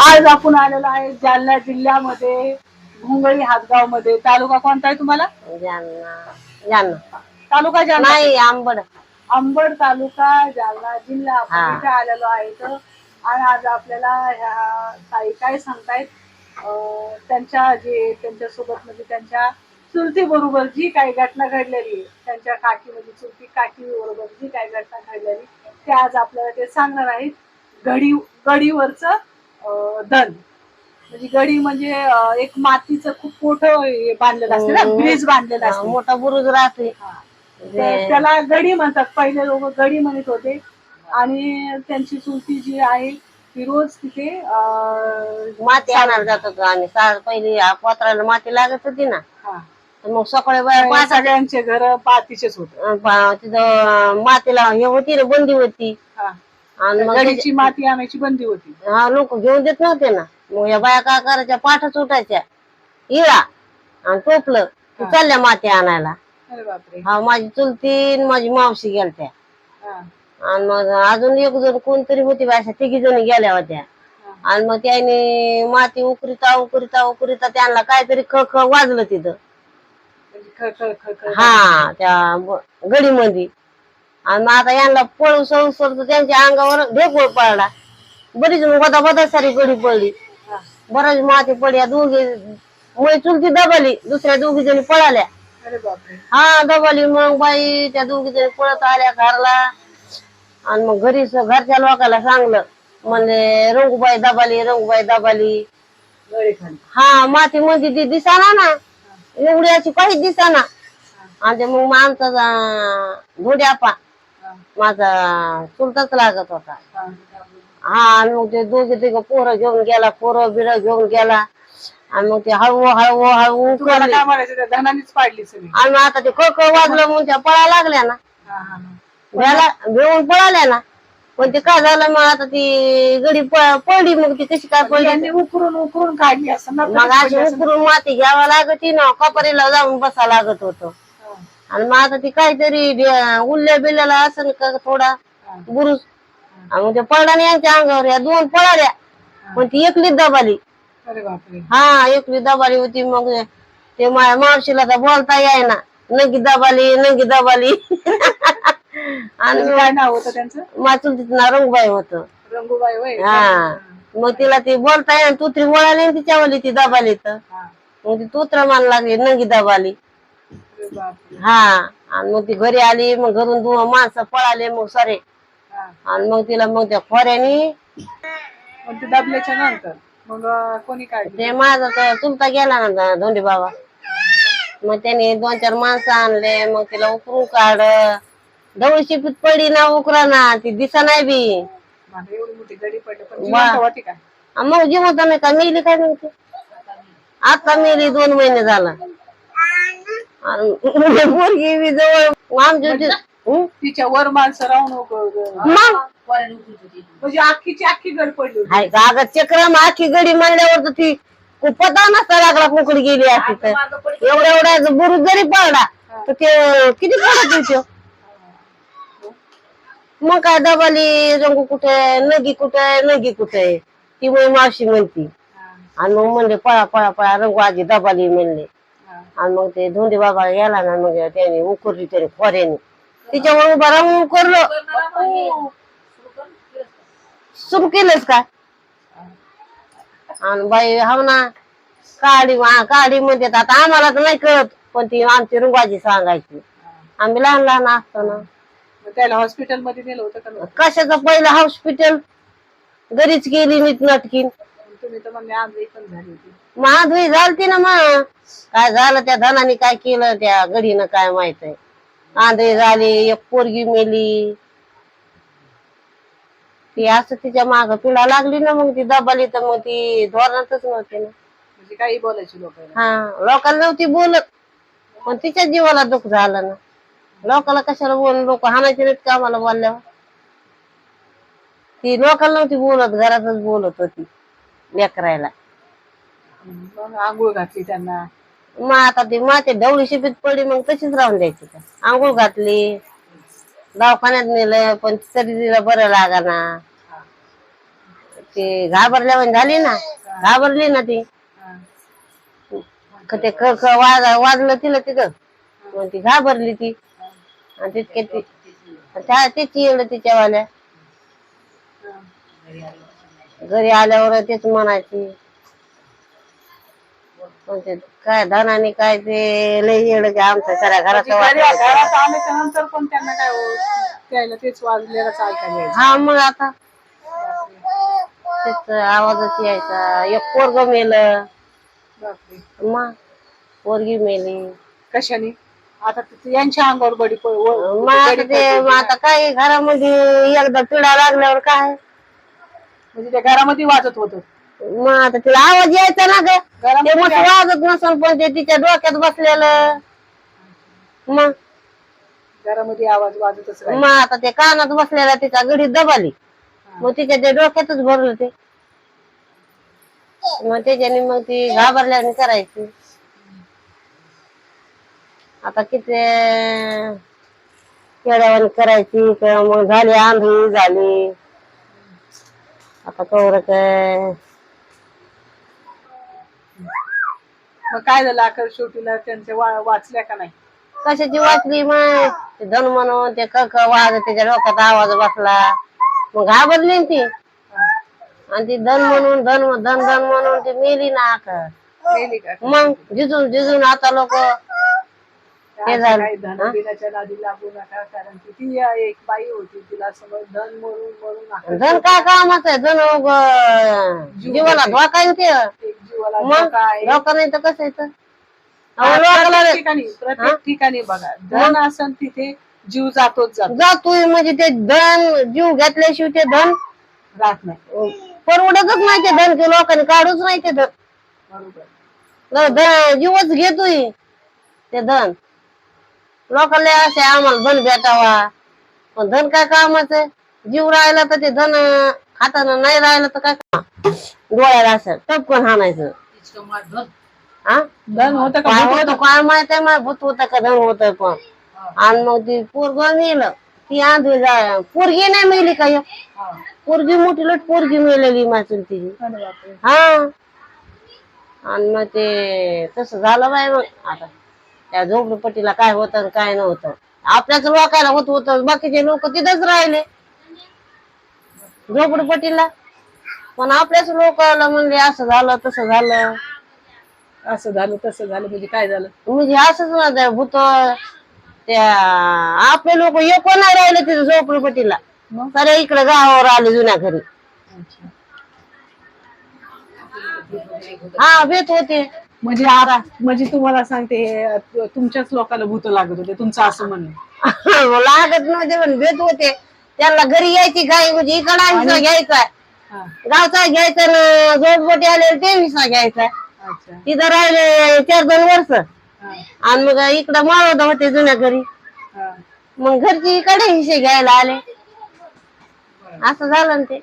आज आपण आलेलो आहे जालना जिल्ह्यामध्ये घुंगळी हातगावमध्ये तालुका कोणता आहे तुम्हाला? जालना. जालना. तालुका जालना. नाही आंबड. अंबड तालुका जालना जिल्हा. आपण हा. इथे आलेलो आहे तर आणि आज आपल्याला ह्या ताई काय सांगतायत अं, त्यांच्या जे त्यांच्यासोबत म्हणजे त्यांच्या चुलती बरोबर जी काही घटना घडलेली आहे, त्यांच्या काकी म्हणजे चुलती काकी बरोबर जी काही घटना घडलेली ते आज आपल्याला ते सांगणार आहेत. गडी गडीवरच दन म्हणजे गडी म्हणजे अं, एक मातीचं खूप मोठं हे बांधलेलं असते ना हम्म. ब्रिज बांधलेलं हा, असते. मोठा बुरुज राहते. हा. तर त्याला गडी म्हणतात. पहिले लोक गडी म्हणत होते. आणि त्यांची चुलती जी आहे ती रोज तिथे अं, माती आणायला जात होतो आम्ही सा- पहिली आ- पत्राला माती लागत होती ना. हा. तर मग सकाळी त्या पाच सगळ्यांचे घर पातीचेच होते. अं, पा- तिथं मातीला हे होती ना बंदी होती. हा. आणि मग गडीची माती आणायची बंदी होती. हा लोक घेऊन देत नव्हते ना. मग या बाया काय करायच्या पाठच उठायच्या. इळा आणि टोपलं की चालल्या माती आणायला. अरे बापरे. हा माझी चुलती आणि माझी मावशी गेलत्या. हा. आणि मग अजून एक जण कोणतरी होती बा, अशा तिघी जणी गेल्या होत्या. आणि मग त्याने माती उकरीता उकरीता उकरीता त्यांना काहीतरी ख ख वाजलं तिथं. म्हणजे हा त्या गडीमध्ये. आणि मग आता यांना पळू सळू तर त्यांच्या अंगावर ढेकूळ पडला. बरीच बदा बदा सारी गडी पडली. बराच माती पडल्या दोघे मुळे चुलती दबाली दुसऱ्या दोघी जणी पळाल्या हा दबाली मग बाई त्या दोघी जणी पळत आल्या घरला. आणि मग घरी घरच्या लोकांना सांगलं. म्हणले रंगूबाई दबाली रंगूबाई दबाली. हा माती मध्ये ती दिसाना ना. एवढी अशी काहीच दिसाना. आणि मग आमचा धोड्यापा. माझा चुलताच लागत होता. हा. आणि मग ते दोघे तिघ पोरं घेऊन गेला पोरं बिरं घेऊन गेला. आणि मग ते हळू हळू हळू तुम्हाला करले काय म्हणायचं? त्या धनानीच पाडली सगळी. आणि मग आता ते कळ वाजलं म्हणून त्या पळा लागल्या ना. हा, हा, हा. भ्याला पळाल्या ना. पण ते काय झालं मग आता ती गडी प- पडली मग ती कशी काय पडली? त्यांनी उकरून उकरून काढली असं. ना मग अशी उकरून माती घ्यावा लागत ना. कपरीला जाऊन बसा लागत होतं. आणि मग आता ती काहीतरी डे- उल्ल्या बिल्ल्याला असं का थोडा. बुरुज. आणि मग ते पडला यांच्या अंगावर या दोन पळाल्या पण ती एकलीच दबाली. अरे बापरे. हा एकली दबाली होती मग ते माझ्या मावशीला तर बोलता यायना नंगी दबाली नंगी दबाली. आणि काय नाव होतं त्यांचं? माझं नाव रंगबाई होत. रंगूबाई वय हा. मग तिला ती बोलता येईना तुत्री बोळाली तिच्यावली ती दबाली तर. मग ती तुत्र मान लागली नंगी दबाली. हा आणि मग ती घरी आली मग घरून दोन माणसं पळाले मग सारे. आणि मग तिला मग त्या खोऱ्यानी ते दबल्याच्या नंतर मग अं, कोणी काढली? ते माझा तर चुलता गेला ना धोंडी बाबा. मग त्याने दोन चार माणसं आणले मग तिला उकरून काढ ढवळी शिपीत पडली ना उकरा ना ती दिसा नाही बी. मला एवढी मोठी गडी पडली पण वा. जिवंत होती का आणि मग जिवंत नाही का मेली काय म्हणते आता मेली दोन महिने झाला. पोरगी बी जवळ आमच्या ते- हं? तिच्या वर माणसं राहून मग? म्हणजे अख्खीची अख्खी गड पडली हाय का अगं चक्रम आखी गडी म्हणल्यावर तर ती पता नसता लागला कुकडी गेली असती तर. एवढ्या एवढ्या बुरुज जरी पडला तर ते किती पडत होते? मग काय दबाली? रंगू कुठे? नगी कुठे? नगी कुठे? ती मग मावशी म्हणती. आणि मग म्हणले पळा पळा पळा रंगू आजी दबाली म्हणले. आणि मग ते धोंडे बाबा गेला ना मग त्याने उकरली त्याने खोऱ्याने. तिच्यावर उभा राहून उकरलं. सुरू केलंच काय आणि बाई हाव ना काडी हा, काडी म्हणतात आता आम्हाला तर नाही कळत पण ती आमची रुंगाजी सांगायची. आम्ही लहान लहान असताना. मग त्याला हॉस्पिटलमध्ये नेलं होतं का? कशाचं पहिलं हॉस्पिटल घरीच गेली नीट नटकीन. तुम्ही तर आंधळी पण झाली होती. महाधुई झालती ना मग. काय झालं त्या धनाने काय केलं त्या गडीनं काय माहीत आहे आंधळी झाली एक पोरगी मेली. ती असं तिच्या माग पिढा लागली ना मग ती दबाली तर मग ती धोरणातच नव्हती ना. म्हणजे काही बोलायची लोकांना. हा लोकांना नव्हती बोलत. पण तिच्या जीवाला दुःख झालं ना. लोकांना कशाला बोल लोक हाणायचे नाहीत का आम्हाला बोलल्यावर? ती लोकांना नव्हती बोलत घरातच बोलत होती. लेकरायला. मग आंघोळ घातली त्यांना. मग आता ती माते ढवळी शिपीत पडली मग तशीच राहून द्यायची आंघोळ घातली. दवाखान्यात नेलं पण तरी तिला बरं लागाना. ती घाबरल्यावर झाली ना घाबरली ना ती. क- ते क क वाज वाजलं तिला तिथं. मग ती घाबरली ती. आणि तितके ती त्या तिची एवढं तिच्यावाल्या. हा. घरी आल्यावर तेच म्हणायची काय धनाने काय ते लई येड म्हणजे घराचं घरी वाटलं. घरात आल्याच्यानंतर पण त्यांना काय हो- त्याला तेच यायचं. हा मग आता तेच आवाजच यायचा एक पोरग मेलं बापरे. मग पोरगी मेली कशाने आता ते- यांच्या अंगावर बडी प- व- मग आता बडी ते पडली. मग आता काय घरामध्ये एकदा पिढा लागल्यावर काय म्हणजे त्या घरामध्ये वाजत होत. मग आता तिला आवाज यायचा ना ग. ते मस्त वाजत नसन पण ते तिच्या डोक्यात बसलेलं. मग? घरामध्ये आवाज वाजतच राहील. मग आता ते कानात बसलेला तिच्या घडीत दबाली. मग तिच्या ते डोक्यातच भरलं ते. मग त्याच्याने मग ती घाबरल्याने करायची. आता किती केड्यावानी करायची किंवा मग झाली आंधळी झाली. आता कवर काय? मग काय झालं अखेर शेवटीला? वा- वाचल्या का नाही? कशाची वाचली मग ते धन म्हणून ते क क वाज त्याच्या डोक्यात आवाज बसला. मग घाबरली ना ती. आणि ती धन म्हणून धन धन धन म्हणून ती मेली ना गेली का? मग जिजून जिजून आता लोक नादी लागू नका कारण की ती एक बाई होती तिला धन मरून मरून अखेर धन काय कामाचं आहे? धन उग जीवाला धोका आहे ना ते एक जीवाला मग धोका आहे. नाही तर कसं येतं? अहो, लोकाला प्रत्येक ठिकाणी प्रत्येक ठिकाणी बघा धन असन तिथे जीव जातोच जातो. जातोय म्हणजे ते धन जीव घेतल्याशिवाय ते धन राहत नाही. परवडतच नाही ते धन ते लोकांनी काढूच नाही ते धन. बरोबर. ल- जीवच घेतोय ते धन. लोकांना असे आम्हाला धन भेटावा. पण धन काय कामाचं? आहे? जीव राहिला तर ते धन खाताना नाही राहिलं तर काय काम? डोळ्याला असं टपकन हाणायचं. हा धन होतं का काय होतं काय माहीत आहे मला भूत होतं का धन होत पण. आणि मग ती पोरग मेलं ती आंधळी जाय पोरगी नाही मेली का एक? हा. पोरगी मोठी लट पोरगी मेलेली माझी तिची अरे बापरे. हा. आणि मग ते तसं झालं बाय मग. आता त्या झोपडपट्टीला काय होतं आणि काय नव्हतं. आपल्याच लोकायला होत होत बाकीचे लोक तिथेच राहिले. झोपडपट्टीला. पण आपल्याच लोकांना म्हणजे असं झालं तसं झालं. असं झालं तसं झालं म्हणजे काय झालं? म्हणजे असंच ना भूत त्या आपले लोक एक नाही राहिले तिथे झोपडपट्टीला. सगळे इकडे गावावर आले जुन्या घरी. हा भेट होते. म्हणजे आता म्हणजे तुम्हाला सांगते हे तुमच्याच लोकांना भूत लागत होते तुमचं असं म्हणणं लागत नव्हते पण भेट होते. त्यांना घरी यायची गाय म्हणजे इकडं हिस्सा घ्यायचा हा. गावचा घ्यायचा ना झोपटी आले ते हिस्सा घ्यायचा तिथं राहिले चार दोन वर्ष. हा. आणि मग इकडं माळवत होते जुन्या घरी. हा. मग घरची इकडे हिस्से घ्यायला आले. असं झालं ना ते.